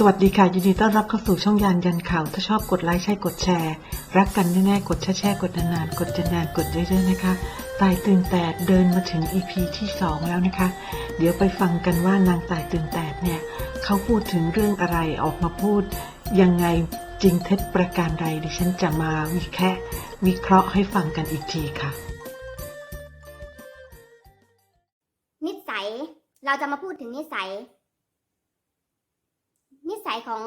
สวัสดีค่ะ ยินดีต้อนรับเข้าสู่ช่องยานยันข่าว ถ้าชอบกดไลค์ใช่กดแชร์ รักกันแน่ๆกดแช่ๆกดนานๆกดนานกดเยอะๆนะคะ ตายตื่นแตดเดินมาถึง EP ที่ 2 แล้วนะคะ เดี๋ยวไปฟังกันว่านางตายตื่นแตดเนี่ย เขาพูดถึงเรื่องอะไรออกมาพูด ยังไงจริงเท็จประการใดดิฉันจะมาวิแคะวิเคราะห์ให้ฟังกันอีกทีค่ะ นิสัยเราจะมาพูดถึงนิสัย นิสัยของ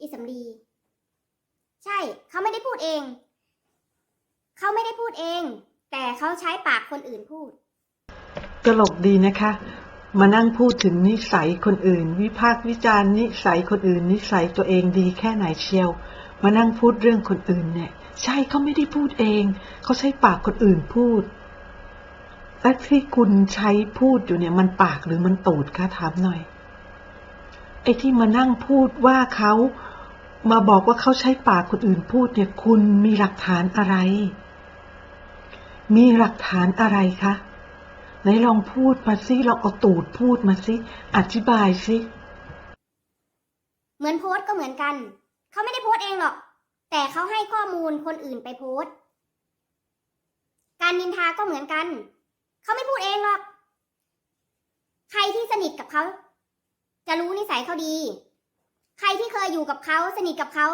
อิสำลีใช่เขาไม่ได้พูดเอง เขาไม่ได้พูดเอง แต่เขาใช้ปากคนอื่นพูด ตลกดีนะคะ มานั่งพูดถึงนิสัยคนอื่น วิพากษ์วิจารณ์นิสัยคนอื่น นิสัยตัวเองดีแค่ไหนเชียว มานั่งพูดเรื่องคนอื่นเนี่ย ใช่เขาไม่ได้พูดเอง เขาใช้ปากคนอื่นพูดและที่คุณใช้พูดอยู่เนี่ยมันปากหรือมันตูดคะถามหน่อย อ้ที่มานั่งพูดว่าเขามาบอกว่าเขาใช้ปากคนอื่นพูดเนี่ยคุณมีหลักฐานอะไร มีหลักฐานอะไรคะไหนลองพูดมาสิลองเอาตูดพูดมาสิ อธิบายสิ เหมือนโพสต์ก็เหมือนกัน เขาไม่ได้โพสต์เองหรอก แต่เขาให้ข้อมูลคนอื่นไปโพสต์การนินทาก็เหมือนกัน เขาไม่พูดเองหรอก ใครที่สนิทกับเขา จะรู้นิสัยเขาดี ใครที่เคยอยู่กับเขาสนิทกับเขา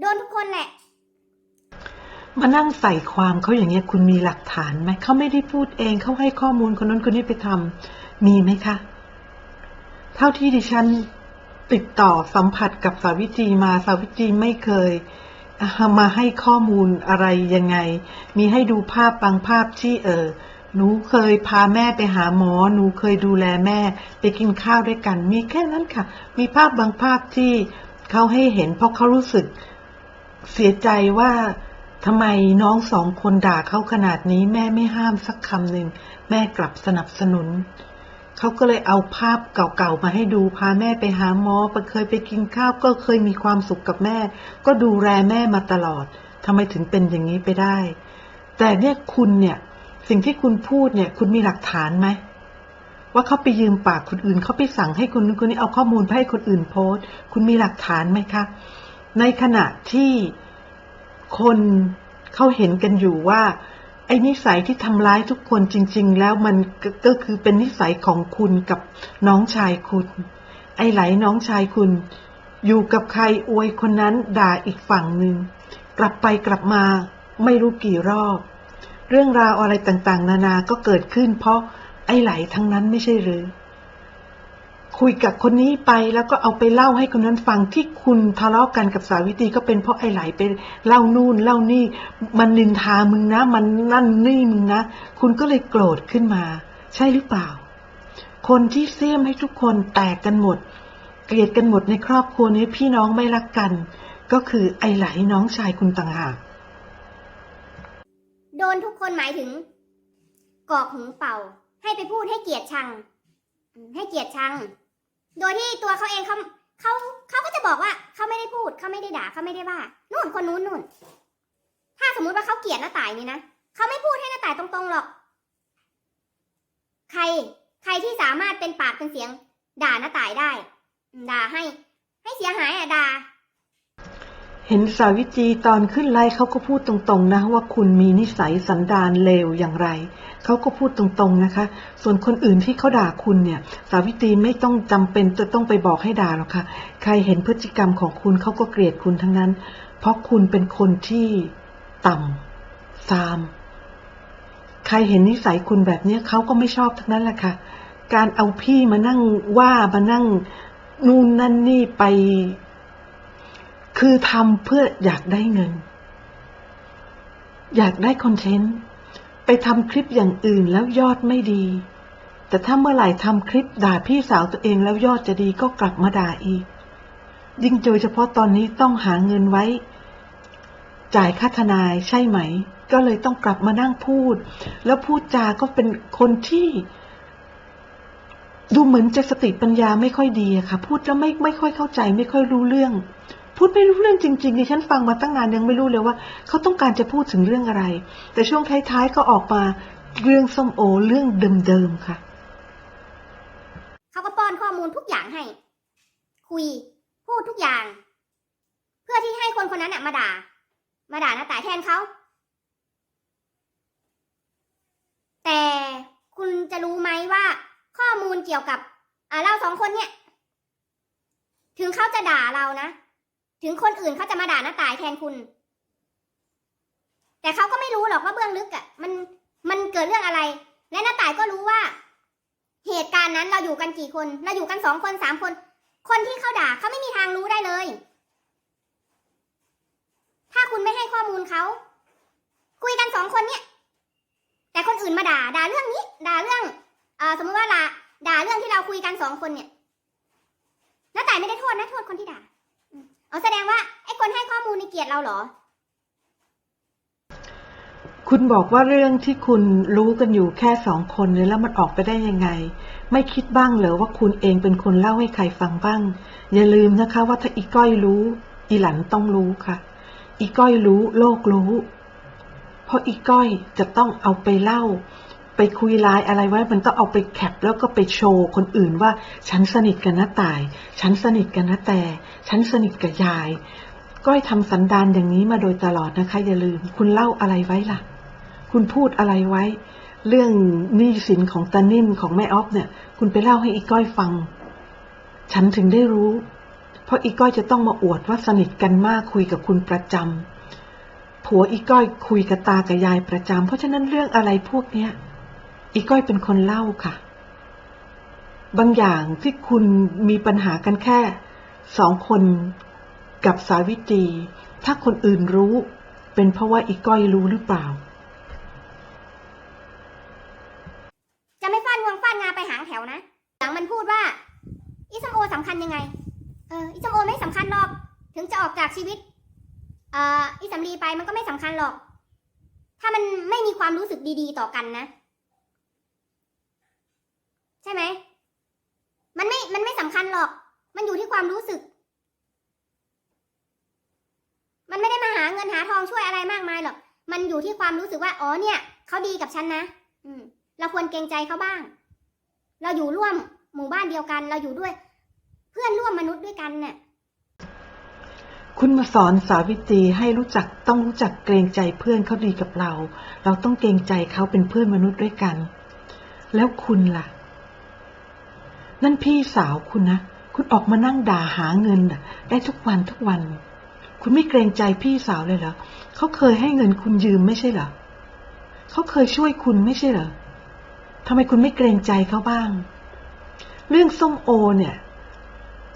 โดนทุกคนแหละ มานั่งใส่ความเขาอย่างเงี้ยคุณมีหลักฐานไหมเขาไม่ได้พูดเองเขาให้ข้อมูลคนนั้นคนนี้ไปทำมีไหมคะ เท่าที่ดิฉันติดต่อสัมผัสกับสาวิตรีมาสาวิตรีไม่เคยมาให้ข้อมูลอะไรยังไง มีให้ดูภาพบางภาพที่เออ หนูเคยพาแม่ไปหาหมอ หนูเคยดูแลแม่ ไปกินข้าวด้วยกัน มีแค่นั้นค่ะ มีภาพบางภาพที่เขาให้เห็น เพราะเขารู้สึกเสียใจว่าทำไมน้องสองคนด่าเขาขนาดนี้ แม่ไม่ห้ามสักคำหนึ่ง แม่กลับสนับสนุน เขาก็เลยเอาภาพเก่าๆมาให้ดู พาแม่ไปหาหมอไปเคยไปกินข้าว ก็เคยมีความสุขกับแม่ ก็ดูแลแม่มาตลอดทำไมถึงเป็นอย่างนี้ไปได้ แต่เนี่ยคุณเนี่ย สิ่งที่คุณพูดเนี่ย คุณมีหลักฐานไหมว่าเขาไปยืมปากคนอื่นเขาไปสั่งให้คนนู้นคนนี้เอาข้อมูลไปให้คนอื่นโพสต์ คุณมีหลักฐานไหมคะ ในขณะที่คนเขาเห็นกันอยู่ว่า ไอ้นิสัยที่ทำร้ายทุกคนจริง ๆ แล้วมันก็คือเป็นนิสัยของคุณกับน้องชายคุณ ไอ้ไหลน้องชายคุณ อยู่กับใครอวยคนนั้นด่าอีกฝั่งหนึ่งกลับไปกลับมาไม่รู้กี่รอบ เรื่องราวอะไรต่างๆ นานาก็เกิดขึ้น เพราะไอ้ไหลทั้งนั้นไม่ใช่หรือ คุยกับคนนี้ไปแล้วก็เอาไปเล่าให้คนนั้นฟังที่คุณทะเลาะกันกับสาวิตรีก็เป็นเพราะไอ้ไหลไปเล่านู่นเล่านี่ มันนินทามึงนะ มันนั่นนี่มึงนะ คุณก็เลยโกรธขึ้นมา ใช่หรือเปล่า คนที่เสี้ยมให้ทุกคนแตกกันหมด เกลียดกันหมดในครอบครัวนี้พี่น้องไม่รักกัน ก็คือไอ้ไหลน้องชายคุณต่างหาก โดนทุกคนหมายถึง กอกหูเป่า ให้ไปพูดให้เกียรติชัง ให้เกียรติชัง โดยที่ตัวเขาเองเขาเขาเขาก็จะบอกว่าเขาไม่ได้พูดเขาไม่ได้ด่าเขาไม่ได้ว่านู่นคนนู้นนู่น ถ้าสมมุติว่าเขาเกลียดหน้าต่ายนี่นะเขาไม่พูดให้หน้าต่ายตรงๆหรอก ใคร ใครที่สามารถเป็นปากเป็นเสียง ด่าหน้าต่ายได้ ด่าให้ ให้เสียหายอะด่า เห็นสาวิตรีตอนขึ้นไลฟ์เขาก็พูดตรงๆนะว่าคุณมีนิสัยสันดานเลวอย่างไร เขาก็พูดตรงๆนะคะ ส่วนคนอื่นที่เขาด่าคุณเนี่ย สาวิตรีไม่ต้องจำเป็นจะต้องไปบอกให้ด่าหรอกค่ะ ใครเห็นพฤติกรรมของคุณเขาก็เกลียดคุณทั้งนั้น เพราะคุณเป็นคนที่ต่ำซาม ใครเห็นนิสัยคุณแบบเนี้ยเขาก็ไม่ชอบทั้งนั้นแหละค่ะ การเอาพี่มานั่งว่ามานั่งนู่นนั่นนี่ไป คือทำเพื่ออยากได้เงิน อยากได้คอนเทนต์ ไปทำคลิปอย่างอื่นแล้วยอดไม่ดี แต่ถ้าเมื่อไหร่ทำคลิปด่าพี่สาวตัวเองแล้วยอดจะดีก็กลับมาด่าอีก ยิ่งโดยเฉพาะตอนนี้ต้องหาเงินไว้ จ่ายค่าทนายใช่ไหม ก็เลยต้องกลับมานั่งพูด แล้วพูดจาก็เป็นคนที่ดูเหมือนจะสติปัญญาไม่ค่อยดีอะค่ะ พูดแล้วไม่ไม่ค่อยเข้าใจ ไม่ค่อยรู้เรื่อง พูดไม่รู้เรื่องจริงๆดิฉันฟังมาตั้งนานยังไม่รู้เลยว่า เขาต้องการจะพูดถึงเรื่องอะไร แต่ช่วงท้ายๆก็ออกมาเรื่องส้มโอเรื่องเดิมๆค่ะ เขาก็ป้อนข้อมูลทุกอย่างให้ คุย พูดทุกอย่าง เพื่อที่ให้คนคนนั้นน่ะมาด่า มาด่านะแต่าแทนเขา แต่คุณจะรู้ไหมว่า ข้อมูลเกี่ยวกับ อ่าเราสองคนเนี่ย ถึงเขาจะด่าเรานะ ถึงคนอื่นเขาจะมาด่าน้าตายแทนคุณ แต่เขาก็ไม่รู้หรอกว่าเบื้องลึกอะ่ะ มันมันเกิดเรื่องอะไร และน้าตายก็รู้ว่า เหตุการณ์นั้นเราอยู่กันกี่คน เราอยู่กันสองคนสามคน คนที่เขาด่าเขาไม่มีทางรู้ได้เลย ถ้าคุณไม่ให้ข้อมูลเขาคุยกันสองคนเนี่ย แต่คนอื่นมาด่า ด่าเรื่องนี้ ด่าเรื่องเออสมมติว่าละด่าเรื่องที่เราคุยกันสองคนเนี่ยน้าแต่ไม่ได้โทษนะโทษคนที่ด่า เอาแสดงว่าไอ้คนให้ข้อมูลในเกียดเราเหรอ คุณบอกว่าเรื่องที่คุณรู้กันอยู่แค่สองคนเนี่ยแล้วมันออกไปได้ยังไง ไม่คิดบ้างเหรอว่าคุณเองเป็นคนเล่าให้ใครฟังบ้าง อย่าลืมนะคะ ว่าถ้าอีก้อยรู้ อีหลันต้องรู้ค่ะ อีก้อยรู้โลกรู้ เพราะอีก้อยจะต้องเอาไปเล่า ไปคุยไลน์อะไรไว้ มันต้องเอาไปแคปแล้วก็ไปโชว์คนอื่นว่า ฉันสนิทกับน้าตาย ฉันสนิทกับน้าแต่ ฉันสนิทกับยาย ก้อยทำสันดานอย่างนี้มาโดยตลอดนะคะ อย่าลืม คุณเล่าอะไรไว้ล่ะ คุณพูดอะไรไว้ เรื่องหนี้สินของตานิ่มของแม่ออฟเนี่ย คุณไปเล่าให้อีก้อยฟัง ฉันถึงได้รู้ เพราะอีก้อยจะต้องมาอวดว่าสนิทกันมากคุยกับคุณประจำผัวอีก้อยคุยกับตากับยายประจำเพราะฉะนั้นเรื่องอะไรพวกเนี้ย อีก้อยเป็นคนเล่าค่ะ บางอย่างที่คุณมีปัญหากันแค่สองคนกับสาวิตรีถ้าคนอื่นรู้ เป็นเพราะว่าอีก้อยรู้หรือเปล่า จะไม่ฟาดงวงฟาดงาไปหางแถวนะ หลังมันพูดว่า อีสมโอสำคัญยังไง เออ อีสมโอไม่สำคัญหรอก ถึงจะออกจากชีวิต เอ่อ อีสำลีไปมันก็ไม่สำคัญหรอก ถ้ามันไม่มีความรู้สึกดีๆ ต่อกันนะ ใช่ไหม มันไม่ มันไม่สำคัญหรอก มันอยู่ที่ความรู้สึก มันไม่ได้มาหาเงินหาทองช่วยอะไรมากมายหรอก มันอยู่ที่ความรู้สึกว่า อ๋อเนี่ย เขาดีกับฉันนะ อืม เราควรเกรงใจเขาบ้าง เราอยู่ร่วมหมู่บ้านเดียวกัน เราอยู่ด้วย เพื่อนร่วมมนุษย์ด้วยกันเนี่ยคุณมาสอนสาวิตรีให้รู้จักต้องรู้จักเกรงใจเพื่อนเขาดีกับเรา เราต้องเกรงใจเขาเป็นเพื่อนมนุษย์ด้วยกัน แล้วคุณล่ะ นั่นพี่สาวคุณนะ คุณออกมานั่งด่าหาเงินได้ทุกวันทุกวัน คุณไม่เกรงใจพี่สาวเลยเหรอเขาเคยให้เงินคุณยืมไม่ใช่เหรอเขาเคยช่วยคุณไม่ใช่เหรอทำไมคุณไม่เกรงใจเขาบ้าง เรื่องส้มโอเนี่ย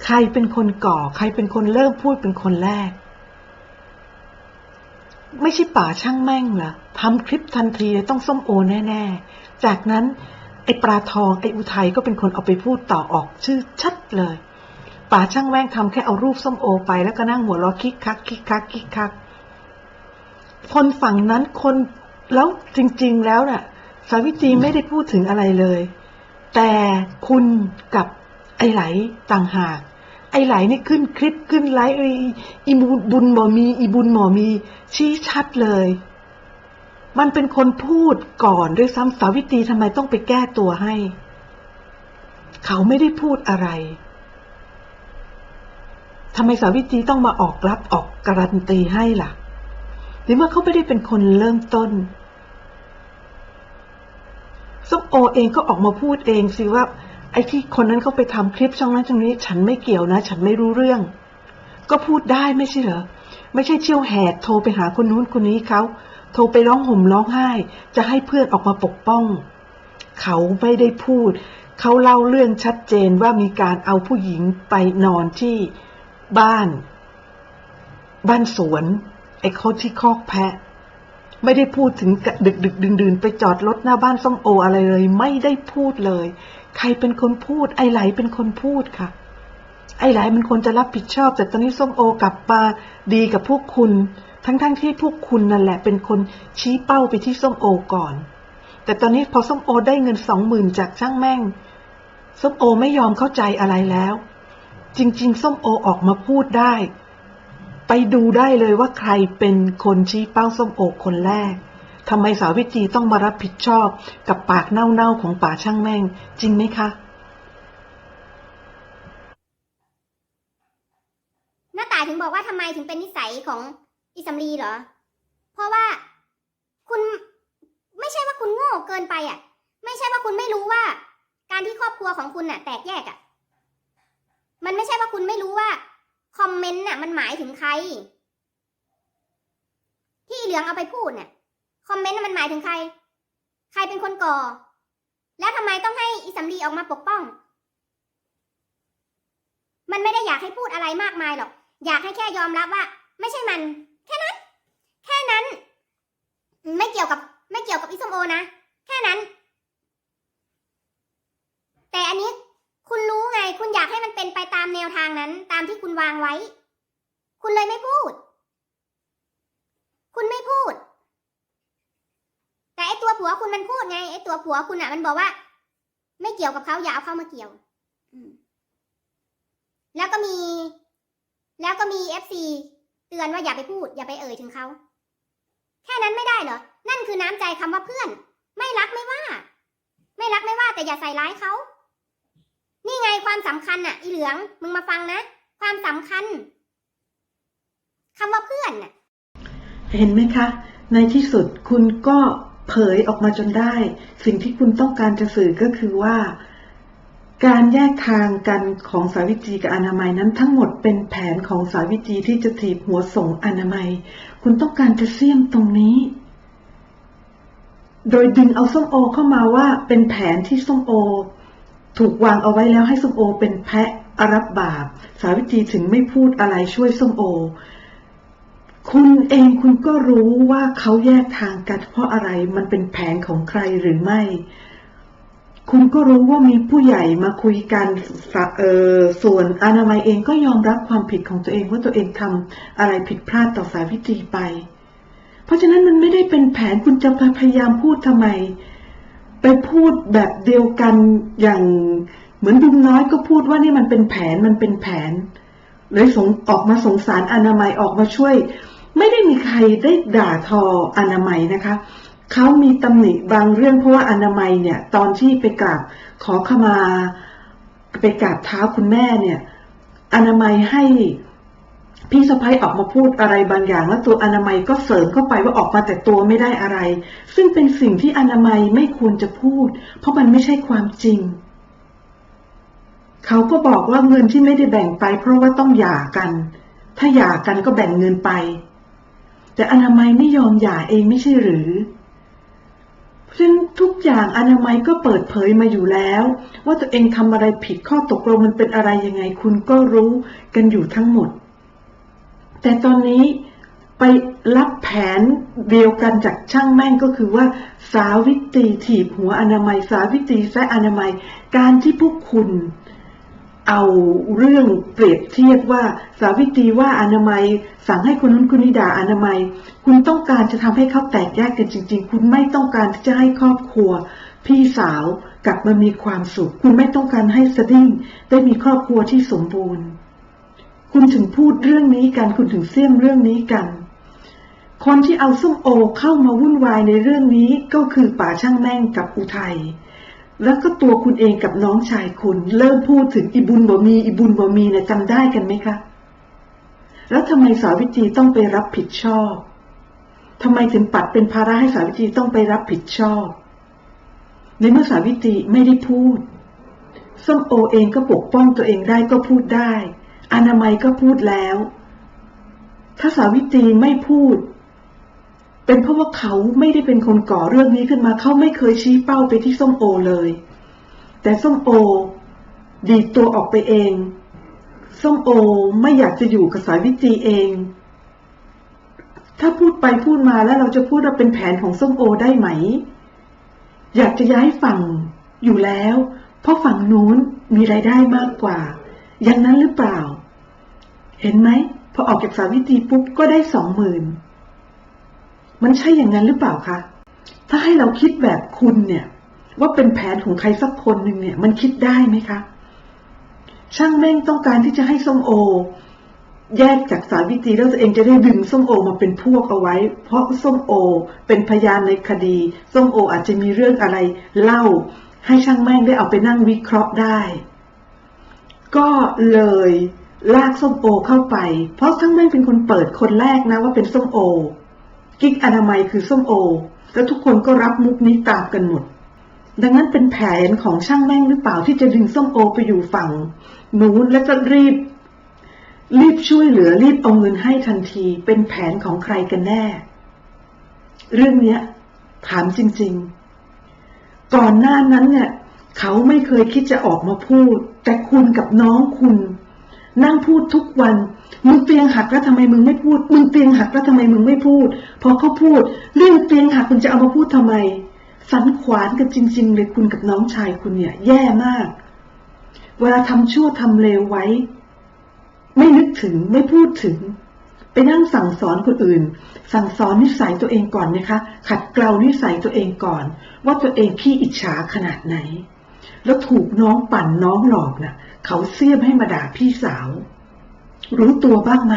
ใครเป็นคนก่อ ใครเป็นคนเริ่มพูดเป็นคนแรก ไม่ใช่ป่าช่างแม่งเหรอทำคลิปทันทีเลยต้องส้มโอแน่ ๆ จากนั้น ไอ้ปลาทองไอ้อุทัยก็เป็นคนเอาไปพูดต่อออกชื่อชัดเลยป่าช่างแม่งทำแค่เอารูปส้มโอไปแล้วก็นั่งหัวเราะคิกคักคิกคักคิกคัก คนฝั่งนั้นคนแล้วจริง ๆ แล้วน่ะ สาวิตรีไม่ได้พูดถึงอะไรเลย แต่คุณกับไอ้ไหลต่างหากไอ้ไหลนี่ขึ้นคลิปขึ้นไลฟ์อีอีบุญบุญหมอมี อีบุญหมอมี ชี้ชัดเลย มันเป็นคนพูดก่อนด้วยซ้ำสาวิตรีทำไมต้องไปแก้ตัวให้ เขาไม่ได้พูดอะไรทำไมสาวิตรีต้องมาออกรับออกการันตีให้ล่ะหรือว่าเขาไม่ได้เป็นคนเริ่มต้นส้มโอเองก็ออกมาพูดเองสิว่า ไอ้ที่คนนั้นเขาไปทำคลิปช่องนั้นช่องนี้ ฉันไม่เกี่ยวนะ ฉันไม่รู้เรื่อง ก็พูดได้ไม่ใช่เหรอ ไม่ใช่เชี่ยวแหกโทรไปหาคนนู้นคนนี้เขา โทรไปร้องห่มร้องไห้ จะให้เพื่อนออกมาปกป้อง เขาไม่ได้พูด เขาเล่าเรื่องชัดเจนว่ามีการเอาผู้หญิงไปนอนที่บ้าน บ้านสวนไอ้เขาที่คอกแพะ ไม่ได้พูดถึงกะดึกดึกดื่นดื่นไปจอดรถหน้าบ้านส้มโออะไรเลย ไม่ได้พูดเลย ใครเป็นคนพูด ไอ้ไหลเป็นคนพูดค่ะ ไอ้หลายมันควรจะรับผิดชอบ แต่ตอนนี้ส้มโอกลับมาดีกับพวกคุณ ทั้งๆทที่พวกคุณนั่นแหละเป็นคนชี้เป้าไปที่ส้มโอก่อน แต่ตอนนี้พอส้มโอได้เงินสองหมื่นจากช่างแม่ง ส้มโอไม่ยอมเข้าใจอะไรแล้ว จริง ๆ ส้มโอออกมาพูดได้ ไปดูได้เลยว่าใครเป็นคนชี้เป้าส้มโอคนแรกทำไมสาวิตรีต้องมารับผิดชอบกับปากเน่าๆของป่าช่างแม่ง จริงไหมคะาถึงบอกว่าทำไมถึงเป็นนิสัยของอิสำลีเหรอ เพราะว่าคุณไม่ใช่ว่าคุณโง่เกินไปอะ ไม่ใช่ว่าคุณไม่รู้ว่า การที่ครอบครัวของคุณน่ะ แตกแยกอะ มันไม่ใช่ว่าคุณไม่รู้ว่าคอมเมนต์น่ะ มันหมายถึงใคร ที่อีเหลืองเอาไปพูดน่ะคอมเมนต์มันหมายถึงใคร ใครเป็นคนก่อ แล้วทำไมต้องให้อิสำลีออกมาปกป้อง มันไม่ได้อยากให้พูดอะไรมากมายหรอก อยากให้แค่ยอมรับว่า ไม่ใช่มัน แค่นั้น แค่นั้น ไม่เกี่ยวกับ ไม่เกี่ยวกับอิสมโอนะ แค่นั้น แต่อันนี้คุณรู้ไง คุณอยากให้มันเป็นไปตามแนวทางนั้น ตามที่คุณวางไว้ คุณเลยไม่พูด คุณไม่พูด แต่ไอตัวผัวคุณมันพูดไง ไอตัวผัวคุณอะมันบอกว่า ไม่เกี่ยวกับเขาอย่าเอาเข้ามาเกี่ยว แล้วก็มี แล้วก็มีเอฟซีเตือนว่าอย่าไปพูด อย่าไปเอ่ยถึงเขา แค่นั้นไม่ได้เหรอ นั่นคือน้ำใจคำว่าเพื่อน ไม่รักไม่ว่า ไม่รักไม่ว่าแต่อย่าใส่ร้ายเขา นี่ไงความสำคัญน่ะ อีเหลือง มึงมาฟังนะ ความสำคัญคำว่าเพื่อนน่ะ เห็นไหมคะ ในที่สุดคุณก็เผยออกมาจนได้ สิ่งที่คุณต้องการจะสื่อก็คือว่า การแยกทางกันของสาวิตรีกับอนามัยนั้นทั้งหมดเป็นแผนของสาวิตรีที่จะถีบหัวส่งอนามัย คุณต้องการจะเสี่ยมตรงนี้ โดยดึงเอาส้มโอเข้ามาว่าเป็นแผนที่ส้มโอ ถูกวางเอาไว้แล้วให้ส้มโอ เป็นแพะอารับบาป สาวิตรีถึงไม่พูดอะไรช่วยส้มโอ คุณเองคุณก็รู้ว่าเขาแยกทางกันเพราะอะไรมันเป็นแผนของใครหรือไม่ คุณก็รู้ว่ามีผู้ใหญ่มาคุยกันสะเออส่วนอนามัยเองก็ยอมรับความผิดของตัวเองว่าตัวเองทำอะไรผิดพลาดต่อสาวิตรีไป เพราะฉะนั้นมันไม่ได้เป็นแผนคุณจะพยายามพูดทำไม ไปพูดแบบเดียวกันอย่างเหมือนดุมน้อยก็พูดว่านี่มันเป็นแผนมันเป็นแผนเลยสงออกมาสงสารอนามัยออกมาช่วย ไม่ได้มีใครได้ด่าทออนามัยนะคะ เขามีตำหนิบางเรื่องเพราะว่าอนามัยเนี่ยตอนที่ไปกราบขอขมาไปกราบเท้าคุณแม่เนี่ยอนามัยให้พี่สะพ้ยออกมาพูดอะไรบางอย่าง แล้วตัวอนามัยก็เสริมเข้าไปว่าออกมาแต่ตัวไม่ได้อะไร ซึ่งเป็นสิ่งที่อนามัยไม่ควรจะพูด เพราะมันไม่ใช่ความจริง เขาก็บอกว่าเงินที่ไม่ได้แบ่งไป เพราะว่าต้องหย่ากัน ถ้าหย่ากันก็แบ่งเงินไป แต่อนามัยไม่ยอมหย่าเองไม่ใช่หรือ เพราะฉะนั้นทุกอย่างอนามัยก็เปิดเผยมาอยู่แล้ว ว่าตัวเองทำอะไรผิดข้อตกลงมันเป็นอะไรยังไงคุณก็รู้กันอยู่ทั้งหมด แต่ตอนนี้ไปรับแผนเดียวกันจากช่างแม่งก็คือว่า สาวิตรีถีบหัวอนามัย สาวิตรีแซะอนามัย การที่พวกคุณ เอาเรื่องเปรียบเทียบว่าสาวิตรีว่าอนามัย สั่งให้คนนู้นคนนี้ด่าอนามัย คุณต้องการจะทำให้เขาแตกแยกกันจริง ๆ คุณไม่ต้องการที่จะให้ครอบครัว พี่สาวกลับมามีความสุข คุณไม่ต้องการให้สดิ้งได้มีครอบครัวที่สมบูรณ์ คุณถึงพูดเรื่องนี้กันคุณถึงเสี่ยมเรื่องนี้กัน คนที่เอาส้มโอเข้ามาวุ่นวายในเรื่องนี้ก็คือป่าช่างแม่งกับอุทัย แล้วก็ตัวคุณเองกับน้องชายคุณ เริ่มพูดถึงอิบุญบ่มีอิบุญบ่มีเนี่ยจำได้กันไหมคะ แล้วทำไมสาวิตรีต้องไปรับผิดชอบทำไมถึงปัดเป็นภาระให้สาวิตรีต้องไปรับผิดชอบ ในเมื่อสาวิตรีไม่ได้พูดส้มโอเองก็ปกป้องตัวเองได้ก็พูดได้ อนามัยก็พูดแล้ว ถ้าสาวิตรีไม่พูด เป็นเพราะว่าเขาไม่ได้เป็นคนก่อเรื่องนี้ขึ้นมา เขาไม่เคยชี้เป้าไปที่ส้มโอเลย แต่ส้มโอ ดีตัวออกไปเอง ส้มโอไม่อยากจะอยู่กับสายวิตรีเอง ถ้าพูดไปพูดมาแล้วเราจะพูดว่าเป็นแผนของส้มโอได้ไหม อยากจะย้ายฝั่งอยู่แล้ว เพราะฝั่งนู้นมีรายได้มากกว่า อย่างนั้นหรือเปล่า เห็นไหมพอออกจากสาวิตรีปุ๊บก็ได้สองหมื่น มันใช่อย่างนั้นหรือเปล่าคะ ถ้าให้เราคิดแบบคุณเนี่ย ว่าเป็นแผนของใครสักคนหนึ่งเนี่ย มันคิดได้ไหมคะ ช่างแม่งต้องการที่จะให้ส้มโอ แยกจากสาวิตรีแล้วตัวเองจะได้ดึงส้มโอมาเป็นพวกเอาไว้ เพราะส้มโอเป็นพยานในคดี ส้มโออาจจะมีเรื่องอะไร เล่าให้ช่างแม่งได้เอาไปนั่งวิเคราะห์ได้ ก็เลยลากส้มโอเข้าไป เพราะช่างแม่งเป็นคนเปิดคนแรกนะว่าเป็นส้มโอ กิ๊กอนามัยคือส้มโอ แล้วทุกคนก็รับมุกนี้ตามกันหมด ดังนั้นเป็นแผนของช่างแม่งหรือเปล่าที่จะดึงส้มโอไปอยู่ฝั่งนู้นแล้วก็รีบ รีบช่วยเหลือรีบเอาเงินให้ทันที เป็นแผนของใครกันแน่ เรื่องเนี้ย ถามจริง ๆ ก่อนหน้านั้นเนี่ยเขาไม่เคยคิดจะออกมาพูด แต่คุณกับน้องคุณ นั่งพูดทุกวัน มึงเตียงหักแล้วทำไมมึงไม่พูด มึงเตียงหักแล้วทำไมมึงไม่พูด พอเขาพูด เรื่องเตียงหักคุณจะเอามาพูดทำไม สันขวานกันจริง ๆ เลยคุณกับน้องชายคุณเนี่ย แย่มาก เวลาทำชั่วทำเลวไว้ ไม่นึกถึงไม่พูดถึง ไปนั่งสั่งสอนคนอื่น สั่งสอนนิสัยตัวเองก่อนนะคะ ขัดเกลานิสัยตัวเองก่อน ว่าตัวเองขี้อิจฉาขนาดไหน แล้วถูกน้องปั่นน้องหลอกน่ะ เขาเสียมให้มาด่าพี่สาว รู้ตัวบ้างไหม